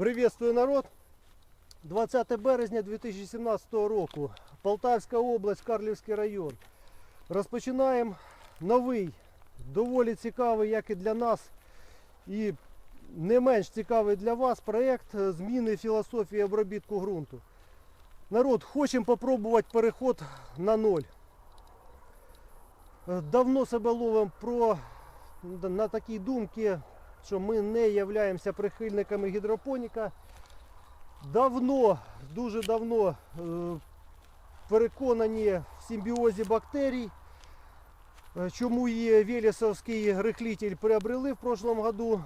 Приветствую народ. 20 березня 2017 року. Полтавська область, Карлівський район. Розпочинаємо новий, доволі цікавий, як і для нас, і не менш цікавий для вас проєкт зміни філософії обробітку ґрунту. Народ, хочемо попробувати переход на ноль. Давно себе ловимо про на такій думці, що ми не являємося прихильниками гідропоніка. Давно, дуже давно е, переконані в симбіозі бактерій. Е, Чому її Велесовський рихлитель приобрели в прошлом году.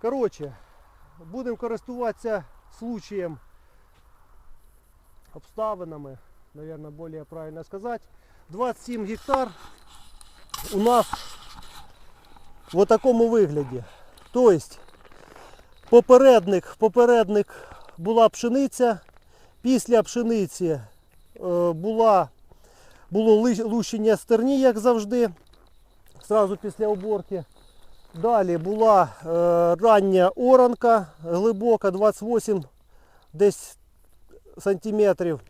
Коротше, будемо користуватися случаєм, обставинами, наверное, более правильно сказать. 27 гектар у нас в такому вигляді. Тобто попередник, попередник була пшениця, після пшениці е, була, було лущення стерні, як завжди, зразу після уборки. Далі була е, рання оранка, глибока, 28 десь сантиметрів.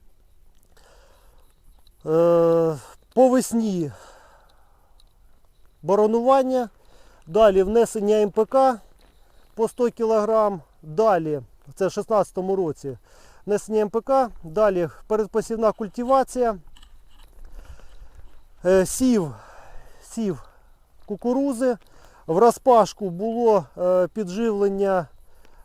Е, по весні боронування, далі внесення МПК по 100 кг, далі, це в 2016 році, внесення МПК, далі передпосівна культивація, е, сів, сів кукурузи, в розпашку було е, підживлення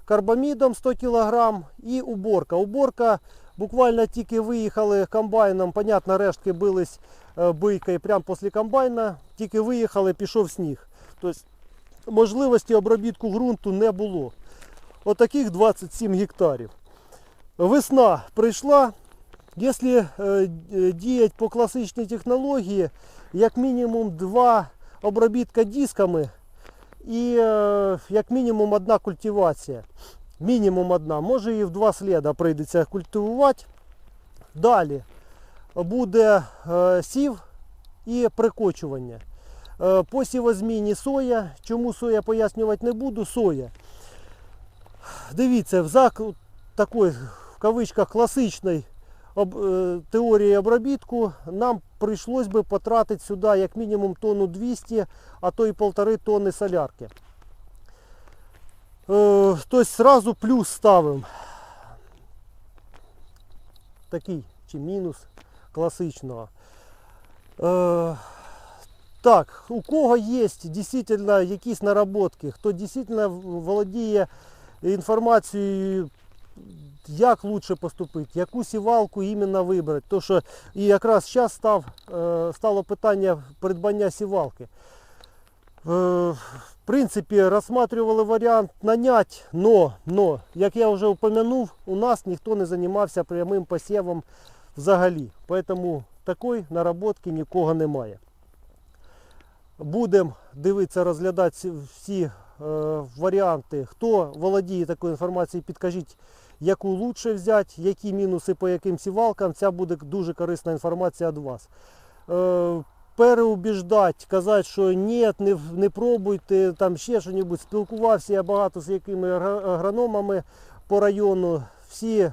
карбамідом 100 кг і уборка. Уборка буквально тільки виїхали комбайном, понятно, рештки бились е, бийкою прямо після комбайна, тільки виїхали, пішов сніг. Тобто можливості обробітку ґрунту не було. Отаких 27 гектарів. Весна прийшла. Якщо е, діяти по класичній технології, як мінімум два обробітка дисками і е, як мінімум одна культивація. Мінімум одна. Може і в два сліда прийдеться культивувати. Далі буде е, сів і прикочування. Е, По сівозміні соя. Чому соя пояснювати не буду. Соя. Дивіться, в зак такої в кавичках класичної е, теорії обробітку нам прийшлось би потратити сюди як мінімум тонну 200, а то і полтори тонни солярки. Е, тобто сразу плюс ставимо. Такий чи мінус класичного. Так, у кого є дійсно якісь наработки, хто дійсно володіє інформацією, як лучше поступити, яку сівалку іменно вибрати. То, що і якраз зараз став, е, стало питання придбання сівалки. Е, в принципі, розглядали варіант нанять, но, но, як я вже упомянув, у нас ніхто не займався прямим посівом взагалі. Тому такої наработки нікого немає. Будемо дивитися, розглядати всі- е, варіанти. Хто володіє такою інформацією, підкажіть, яку лучше взяти, які мінуси по яким сівалкам. Ця буде дуже корисна інформація від вас. Е, переубіждати, казати, що ні, не, не пробуйте, там ще щось. Спілкувався я багато з якими агрономами по району. Всі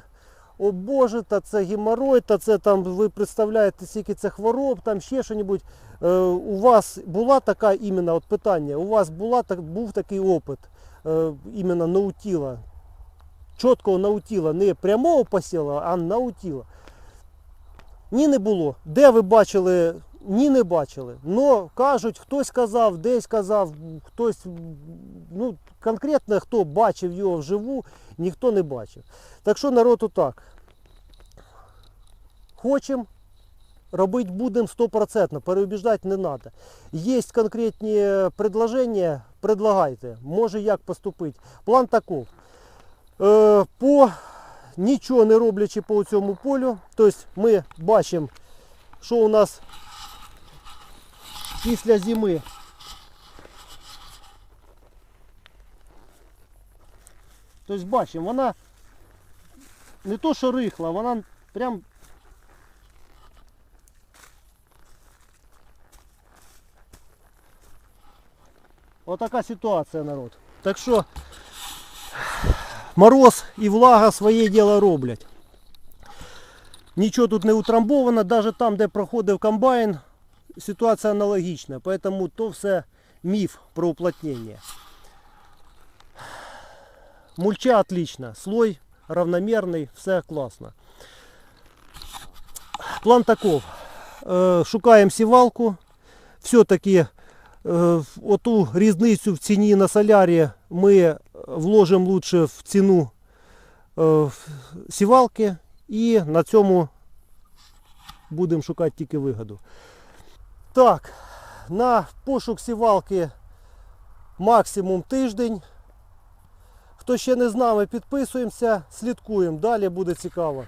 о Боже, та це геморрой, та це там ви представляєте, скільки це хвороб, там ще щось. Е, у вас була така іменно от питання, у вас була, так, був такий опит е, іменно наутіла, чіткого наутіла, не прямого посіла, а наутіла. Ні, не було. Де ви бачили? Ні, не бачили. Но кажуть, хтось казав, десь казав, хтось, ну, конкретно хто бачив його вживу, ніхто не бачив. Так що народ отак. Хочемо, робити будемо 100%, переубіждати не треба. Є конкретні предложення, предлагайте, може як поступити. План таков. Е, по нічого не роблячи по цьому полю, тобто ми бачимо, що у нас після зими. Тобто бачимо, вона не то, що рихла, вона прям Отака ситуація, народ. Так що мороз і влага своє діло роблять. Нічого тут не утрамбовано, навіть там, де проходив комбайн, ситуація аналогічна. Поэтому то все міф про уплотнення. Мульча отлично, слой равномерний, все класно. План таков. Е, Шукаємо сівалку. Все-таки оту різницю в ціні на солярі ми вложимо лучше в ціну е, сівалки і на цьому будемо шукати тільки вигоду. Так, на пошук сівалки максимум тиждень. Хто ще не з нами, підписуємося, слідкуємо. Далі буде цікаво.